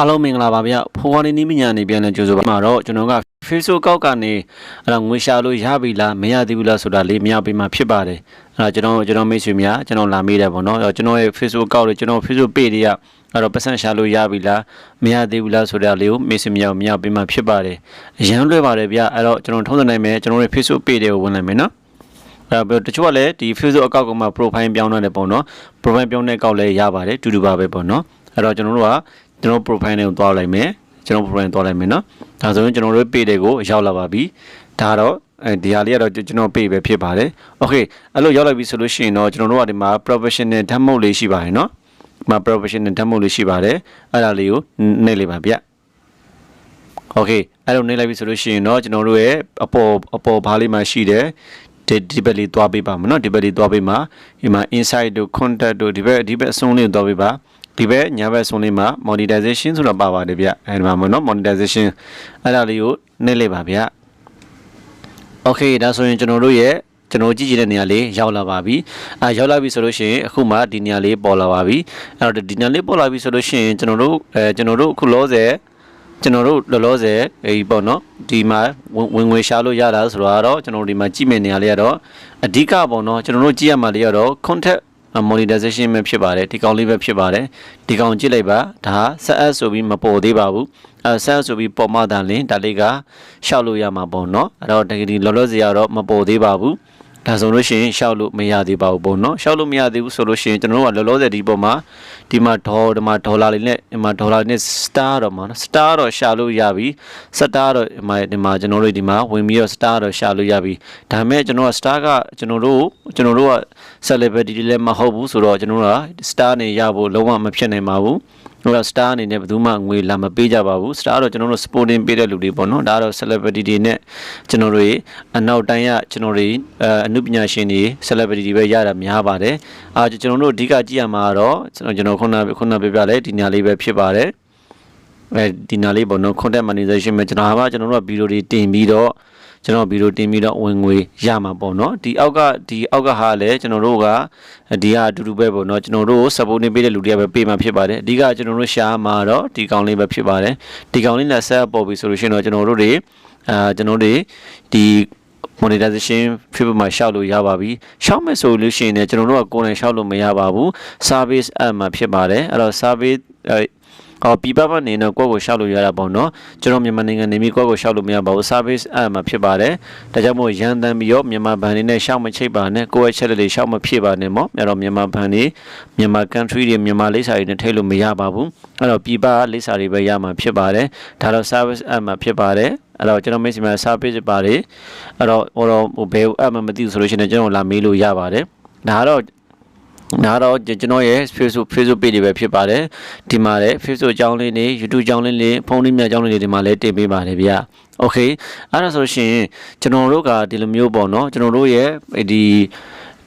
အားလုံးမင်္ဂလာပါဗျဖိုးဝါနေနီးမညာနေပြန်လဲကြိုဆိုပါမှာတော့ကျွန်တော်က Facebook ကောက်ကနေအဲ့ဒါငွေရှာလို့ရပြီလားမရသေးဘူးလားဆိုတာလေးမရပေးမှဖြစ်ပါတယ်အဲ့ဒါကျွန်တော်ကျွန်တော်မိတ်ဆွေများကျွန်တော်လာမေးတယ်ပေါ့နော်အဲ့တော့ကျွန်တော်ရဲ့ Facebook ကောက်လို့ကျွန်တော် Facebook page တွေကအဲ့တော့ပတ်စံရှာလို့ရပြီလားမရသေးဘူးလားဆိုတာလေးကိုမိတ်ဆွေများမရပေးမှဖြစ်ပါတယ်အရန်လွယ်ပါတယ်ဗျအဲ့တော့ကျွန်တော်ထုံးစံနိုင်မယ်ကျွန်တော်ရဲ့ Facebook page တွေကိုဝင်လိုက်မယ်နော်အဲ့တော့တချို့ကလည်းဒီ Facebook account ကမှ profile ပြောင်းရတယ်ပေါ့နော် profile ပြောင်းတဲ့ account လည်းရပါတယ်တူတူပါပဲပေါ့နော်အဲ့တော့ကျွန်တော်တို့က ကျွန်တော် profile နဲ့ကိုသွားလိုက်မယ်ကျွန်တော် profile သွားလိုက်မယ်နော်ဒါဆိုရင်ကျွန်တော်တို့ page တွေကိုရောက်လာပါပြီဒါတော့အဲဒီဟာလေးကတော့ကျွန်တော်ပေးပဲဖြစ်ပါတယ်။ Okay အဲ့လိုရောက်လိုက်ပြီဆိုလို့ရှိရင်တော့ကျွန်တော်တို့ကဒီမှာ professional ဓာတ်မုတ်လေးရှိပါတယ်နော်။မှာ professional ဓာတ်မုတ်လေးရှိပါတယ်။အဲ့ဒါလေးကိုနှိပ်လိုက်ပါဗျ။ Okay အဲ့လိုနှိပ်လိုက်ပြီဆိုလို့ရှိရင်တော့ကျွန်တော်တို့ရဲ့အပေါ်အပေါ်ဘားလေးမှာရှိတဲ့ဒီဒီဘက်လေးသွားပေးပါမယ်နော်။ဒီဘက်လေးသွားပေးမှာဒီမှာ insight တို့ contact တို့ဒီဘက်ဒီဘက်အဆုံးလေးသွားပေးပါ။ ဒီဘက်ညာဘက်ဆုံးလေးမှာ monetization ဆိုတာပါပါတယ်ဗျအဲဒီမှာမနော် monetization အဲ့ဒါလေးကိုနှိမ့်လိုက်ပါဗျ Okay ဒါဆိုရင်ကျွန်တော်တို့ရဲ့ကျွန်တော်ကြည့်ကြည့်တဲ့နေရာလေးရောက်လာပါပြီအဲရောက်လာပြီဆိုလို့ရှိရင်အခုမှဒီနေရာလေးပေါ်လာပါပြီအဲ့တော့ဒီနေရာလေးပေါ်လာပြီဆိုလို့ရှိရင်ကျွန်တော်တို့အဲကျွန်တော်တို့အခုလောဆယ်ကျွန်တော်တို့လောလောဆယ်အေးပေါ့နော်ဒီမှာဝင်ဝင်ရှာလို့ရတာဆိုတော့ကျွန်တော်တို့ဒီမှာကြည့်မယ့်နေရာလေးကတော့အဓိကပေါ့နော်ကျွန်တော်တို့ကြည့်ရမှာလေးကတော့ contact monetization ပဲဖြစ်ပါတယ်ဒီကောင်လေးပဲဖြစ်ပါတယ်ဒီကောင်ကြည့်လိုက်ပါဒါဆက်အပ်ဆိုပြီးမပေါ်သေးပါဘူးအဲဆက်အပ်ဆိုပြီးပေါ်မှတန်လင်းဒါလေးကရှောက်လို့ရမှာပေါ့နော်အဲ့တော့တကယ်ဒီလောလောဆယ်ကတော့မပေါ်သေးပါဘူး ဒါဆိုလို့ရှိရင်ရှောက်လို့မရသေးပါဘူးပေါ့နော်ရှောက်လို့မရသေးဘူးဆိုလို့ရှိရင်ကျွန်တော်တို့ကလောလောဆယ်ဒီပေါ်မှာဒီမှာဒေါ်ဒီမှာဒေါ်လာလေးနဲ့ဒီမှာဒေါ်လာနဲ့ star တော့မှာနော် star တော့ရှာလို့ရပြီ star တော့ဒီမှာဒီမှာကျွန်တော်တို့ဒီမှာဝင်ပြီးတော့ star တော့ရှာလို့ရပြီဒါပေမဲ့ကျွန်တော်က star ကကျွန်တော်တို့ကျွန်တော်တို့က celebrity တွေလည်းမဟုတ်ဘူးဆိုတော့ကျွန်တော်တို့က star နေရဖို့လုံးဝမဖြစ်နိုင်ပါဘူး ဟိုက star အနေနဲ့ဘယ်သူမှငွေလာမပေးကြပါဘူး star တော့ကျွန်တော်တို့ supporting ပေးတဲ့လူတွေပေါ့နော်ဒါကတော့ celebrity တွေနဲ့ကျွန်တော်တို့အနောက်တိုင်းရကျွန်တော်တွေအအမှုပညာရှင်တွေ celebrity တွေပဲရတာများပါတယ်အာကျွန်တော်တို့အဓိကကြည့်ရမှာကတော့ကျွန်တော်ကျွန်တော်ခုနခုနပြပြလဲဒီညာလေးပဲဖြစ်ပါတယ် အဲဒီနာလေးပေါ့နော် content monetization မှာကျွန်တော်ဟာကျွန်တော်တို့ကဗီဒီယိုတွေတင်ပြီးတော့ကျွန်တော်ဗီဒီယိုတင်ပြီးတော့ဝင်ငွေရမှာပေါ့နော်ဒီအောက်ကဒီအောက်ကဟာလည်းကျွန်တော်တို့ကဒီဟာအတူတူပဲပေါ့နော်ကျွန်တော်တို့ support နေပေးတဲ့လူတွေကပဲပေးမှာဖြစ်ပါတယ်အဓိကကျွန်တော်တို့ရှာမှာတော့ဒီကောင်လေးပဲဖြစ်ပါတယ်ဒီကောင်လေးနဲ့ set up ပေါ်ပြီဆိုလို့ရှိရင်တော့ကျွန်တော်တို့တွေအာကျွန်တော်တို့တွေဒီ monetization ဖြစ်မှာရှောက်လို့ရပါပြီရှောက်မယ်ဆိုလို့ရှိရင်လည်းကျွန်တော်တို့ကကိုယ်နဲ့ရှောက်လို့မရပါဘူး service app မှာဖြစ်ပါတယ်အဲ့တော့ service ဟောပြပပနေတော့ကိုယ့်ကိုရှောက်လို့ရတာပေါ့နော်ကျွန်တော်မြန်မာနိုင်ငံနေပြီးကိုယ့်ကိုရှောက်လို့မရပါဘူး service app မှာဖြစ်ပါတယ်ဒါကြောင့်မို့ရန်တမ်းပြီးတော့မြန်မာဘဏ်နေနဲ့ရှောက်မချိတ်ပါနဲ့ကိုယ့်ရဲ့ချက်လက်တွေရှောက်မဖြစ်ပါနဲ့မော့အဲ့တော့မြန်မာဘဏ်နေမြန်မာ country တွေမြန်မာလိပ်စာတွေနဲ့ထိတ်လို့မရပါဘူးအဲ့တော့ပြပလိပ်စာတွေပဲရမှာဖြစ်ပါတယ်ဒါတော့ service app မှာဖြစ်ပါတယ်အဲ့တော့ကျွန်တော်မိတ်ဆွေများ service ပါတယ်အဲ့တော့ဟိုတော့ဟိုဘယ် app မှမသိဘူးဆိုလို့ရှိရင်ကျွန်တော်လာမေးလို့ရပါတယ်ဒါကတော့ ဒါတော့ကျွန်တော်ရဲ့ Facebook Facebook page တွေပဲဖြစ်ပါတယ်ဒီမှာလည်း Facebook အကြောင်းလေးတွေ YouTube အကြောင်းလေးတွေဖုန်းလေးများအကြောင်းလေးတွေဒီမှာလည်းတင်ပေးပါတယ်ဗျာ Okay အဲ့ဒါဆိုရှင်ကျွန်တော်တို့ကဒီလိုမျိုးပေါ့နော်ကျွန်တော်တို့ရဲ့ဒီ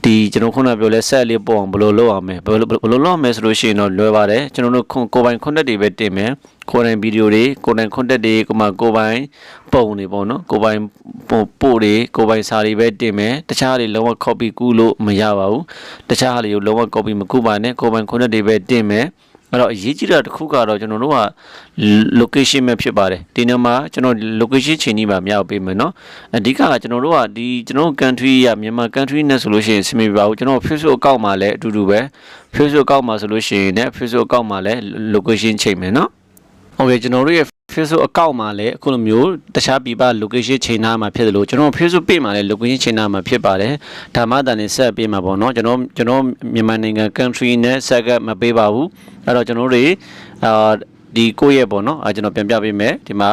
ဒီကျွန်တော်ခုနပြောလဲဆက်လေးပေါ့အောင်ဘယ်လိုလုပ်အောင်လဲဘယ်လိုဘယ်လိုလုပ်အောင်လဲဆိုလို့ရှိရင်တော့လွယ်ပါတယ်ကျွန်တော်တို့ကိုယ်ပိုင် content တွေပဲတင်မယ်ကိုယ်တိုင်ဗီဒီယိုတွေကိုယ်တိုင် content တွေကိုမှကိုယ်ပိုင်ပုံတွေပေါ့နော်ကိုယ်ပိုင်ပို့ပို့တွေကိုယ်ပိုင်စာတွေပဲတင်မယ်တခြားတွေလုံးဝ copy ကူးလို့မရပါဘူးတခြားဟာတွေကိုလုံးဝ copy မကူးပါနဲ့ကိုယ်ပိုင် content တွေပဲတင်မယ် အဲ့တော့အရေးကြီးတာတစ်ခုကတော့ကျွန်တော်တို့က location ပဲဖြစ်ပါတယ်ဒီနေ့မှာကျွန်တော် location ချိန်ကြီးပါမြောက်ပေးမယ်เนาะအဓိကကကျွန်တော်တို့ကဒီကျွန်တော် country ရမြန်မာ country နဲ့ဆိုလို့ရှိရင်စမေပါဘူးကျွန်တော် Facebook account မှာလည်းအတူတူပဲ Facebook account မှာဆိုလို့ရှိရင်လည်း Facebook account မှာလည်း location ချိန်မယ်เนาะဟုတ်ကဲ့ကျွန်တော်တို့ရဲ့ Facebook account မှာလည်းအခုလိုမျိုးတခြားပြပ location ချိန်ထားမှာဖြစ်တယ်လို့ကျွန်တော် Facebook page မှာလည်း location ချိန်ထားမှာဖြစ်ပါတယ်။ဒါမှတန်နေဆက်ပေးမှာပေါ့နော်ကျွန်တော်ကျွန်တော်မြန်မာနိုင်ငံ country နဲ့ဆက်ကမပေးပါဘူး။အဲ့တော့ကျွန်တော်တို့အာဒီကိုယ့်ရဲ့ပေါ့နော်အဲကျွန်တော်ပြန်ပြပေးမယ်ဒီမှာ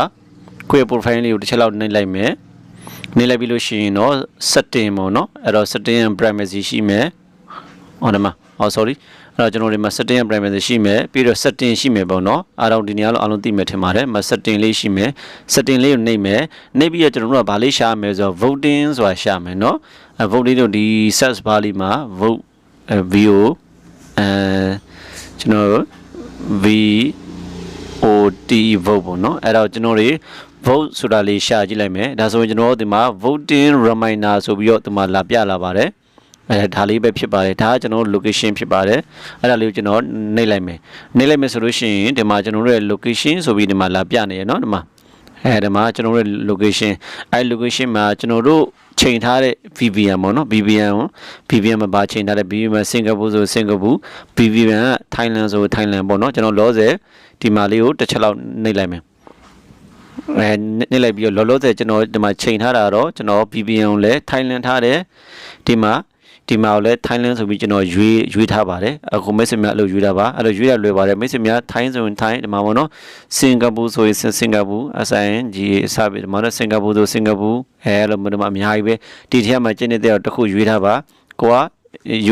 ကိုယ့်ရဲ့ profile လေးကိုတစ်ချက်လောက်နှိပ်လိုက်မယ်။နှိပ်လိုက်ပြီးလို့ရှိရင်တော့ setting ပေါ့နော်အဲ့တော့ setting and privacy ရှိမယ်။ဟောဒီမှာဟော sorry အဲ့ တော့ကျွန်တော်ဒီမှာ setting and privacy ရှိမယ်ပြီးတော့ setting ရှိမယ်ပေါ့နော်အားလုံးဒီနေရာလုံးအားလုံးသိမယ်ထင်ပါတယ်မ setting လေးရှိမယ် setting လေးကိုနှိပ်မယ်နှိပ်ပြီးတော့ကျွန်တော်တို့ကဗာလေးရှာမယ်ဆိုတော့ voting ဆိုတာရှာမယ်နော်အဲ vote လေးတို့ဒီ search bar လေးမှာ vote VO အဲကျွန်တော် V OT vote ပေါ့နော်အဲ့တော့ကျွန်တော်တွေ vote ဆိုတာလေးရှာကြည့်လိုက်မယ်ဒါဆိုရင်ကျွန်တော်တို့ဒီမှာ voting reminder ဆိုပြီးတော့ဒီမှာလာပြလာပါတယ် အဲဒါလေးပဲဖြစ်ပါတယ်ဒါကကျွန်တော်တို့ location ဖြစ်ပါတယ်အဲ့ဒါလေးကိုကျွန်တော်နှိပ်လိုက်မယ်နှိပ်လိုက်မယ်ဆိုလို့ရှိရင်ဒီမှာကျွန်တော်တို့ရဲ့ location ဆိုပြီးဒီမှာလာပြနေရနော်ဒီမှာအဲဒီမှာကျွန်တော်တို့ရဲ့ location အဲ location မှာကျွန်တော်တို့ချိန်ထားတဲ့ VPN ပေါ့နော် VPN ကို VPN မှာပါချိန်ထားတဲ့ VPN မှာစင်ကာပူဆိုစင်ကာပူ VPN ကထိုင်းလန်ဆိုထိုင်းလန်ပေါ့နော်ကျွန်တော်လောဆယ်ဒီမှာလေးကိုတစ်ချက်လောက်နှိပ်လိုက်မယ်အဲနှိပ်လိုက်ပြီးတော့လောလောဆယ်ကျွန်တော်ဒီမှာချိန်ထားတာတော့ကျွန်တော် VPN ကိုလည်းထိုင်းလန်ထားတယ်ဒီမှာ ဒီမှာကိုလည်းထိုင်းလန်းဆိုပြီးကျွန်တော်ရွေးရွေးထားပါတယ်အခုမိတ်ဆွေများအဲ့လိုရွေးတာပါအဲ့လိုရွေးရလွယ်ပါတယ်မိတ်ဆွေများထိုင်းဆိုရင်ထိုင်းဒီမှာပေါ့နော်စင်ကာပူဆိုရင်စင်ကာပူ SING စပြီးဒီမှာတော့စင်ကာပူဆိုစင်ကာပူအဲအဲ့လိုမျိုးဒီမှာအများကြီးပဲဒီထဲမှာကျင်းနေတဲ့တစ်ခုရွေးထားပါကိုက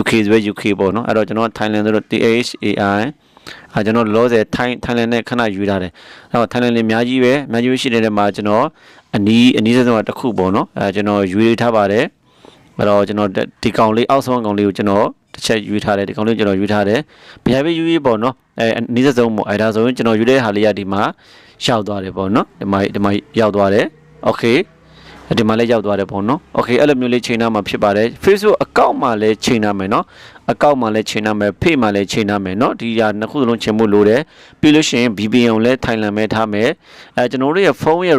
UK ဆိုပဲ UK ပေါ့နော်အဲ့တော့ကျွန်တော်ထိုင်းလန်းဆိုတော့ THAI အဲကျွန်တော်လောဆယ်ထိုင်းထိုင်းလန်နဲ့ခဏယူထားတယ်။အဲ့တော့ထိုင်းလန်လေးအများကြီးပဲအများကြီးရှိနေတဲ့မှာကျွန်တော်အနီးအနီးဆုံးကတစ်ခုပေါ့နော်။အဲကျွန်တော်ယူထားပါတယ်။ အဲ့တော့ကျွန်တော်ဒီကောင်လေးအောက်ဆုံးကောင်လေးကိုကျွန်တော်တစ်ချက်ယူထားတယ်ဒီကောင်လေးကိုကျွန်တော်ယူထားတယ်။ဘယ်ပဲယူရေးပေါ့နော်။အဲအနီးဆုံးပေါ့အဲဒါဆိုရင်ကျွန်တော်ယူတဲ့ဟာလေးကဒီမှာရောက်သွားတယ်ပေါ့နော်။ဒီမှာဒီမှာရောက်သွားတယ်။ Okay ဒီမှာလည်းရောက်သွားတယ်ပေါ့နော်။ Okay အဲ့လိုမျိုးလေးချိန်နာမှာဖြစ်ပါတယ်။ Facebook account မှာလည်းချိန်နာမယ်နော်။ account မှာလည်းချိန်နာမယ် page မှာလည်းချိန်နာမယ်နော်။ဒီဟာနှစ်ခုစလုံးချိန်ဖို့လိုတယ်။ပြီးလို့ရှိရင် VPN ကိုလည်းထိုင်လန်မဲ့ထားမယ်။အဲကျွန်တော်တို့ရဲ့ဖုန်းရဲ့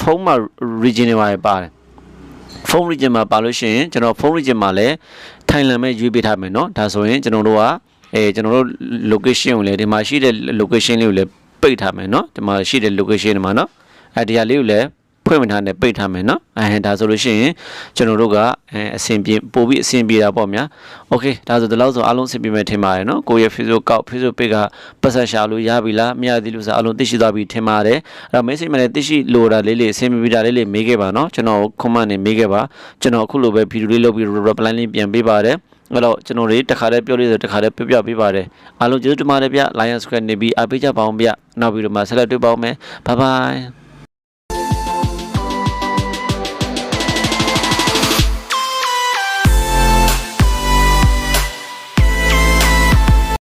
ဖုန်းမှာ region တွေပါပါတယ်။ ဖုန်း region မှာပါလို့ရှိရင်ကျွန်တော်ဖုန်း region မှာလည်းထိုင်လန်မဲ့ရွေးပေးထားမယ်နော်။ဒါဆိုရင်ကျွန်တော်တို့ကအဲကျွန်တော်တို့ location ကိုလည်းဒီမှာရှိတဲ့ location လေးကိုလည်းပိတ်ထားမယ်နော်။ဒီမှာရှိတဲ့ location တွေမှာနော်။အဲဒီဟာလေးကိုလည်း ဖွင့်မထားနဲ့ပိတ်ထားမယ်နော်အဲဒါဆိုလို့ရှိရင်ကျွန်တော်တို့ကအဲအဆင်ပြေပို့ပြီးအဆင်ပြေတာပေါ့ဗျာโอเคဒါဆိုဒီလောက်ဆိုအားလုံးအဆင်ပြေမယ်ထင်ပါတယ်နော်ကိုယ့်ရဲ့ Facebook ကောက် Facebook page ကပတ်ဆက်ရှာလို့ရပြီလားမရသေးလို့ဆိုအားလုံးသိရှိသွားပြီထင်ပါတယ်အဲ့တော့ message မှာလည်းသိရှိလိုတာလေးလေးအဆင်ပြေတာလေးလေးမေးခဲ့ပါနော်ကျွန်တော် comment နဲ့မေးခဲ့ပါကျွန်တော်အခုလိုပဲဗီဒီယိုလေးလုပ်ပြီး reply လေးပြန်ပေးပါတယ်အဲ့တော့ကျွန်တော်တွေတခါတည်းပြောလို့ဆိုတခါတည်းပြပြပေးပါတယ်အားလုံးကျေးဇူးတင်ပါတယ်ဗျ Lion Square နေပြီးအားပေးကြပါအောင်ဗျနောက်ဗီဒီယိုမှာဆက်လက်တွေ့ပါအောင်မယ် bye bye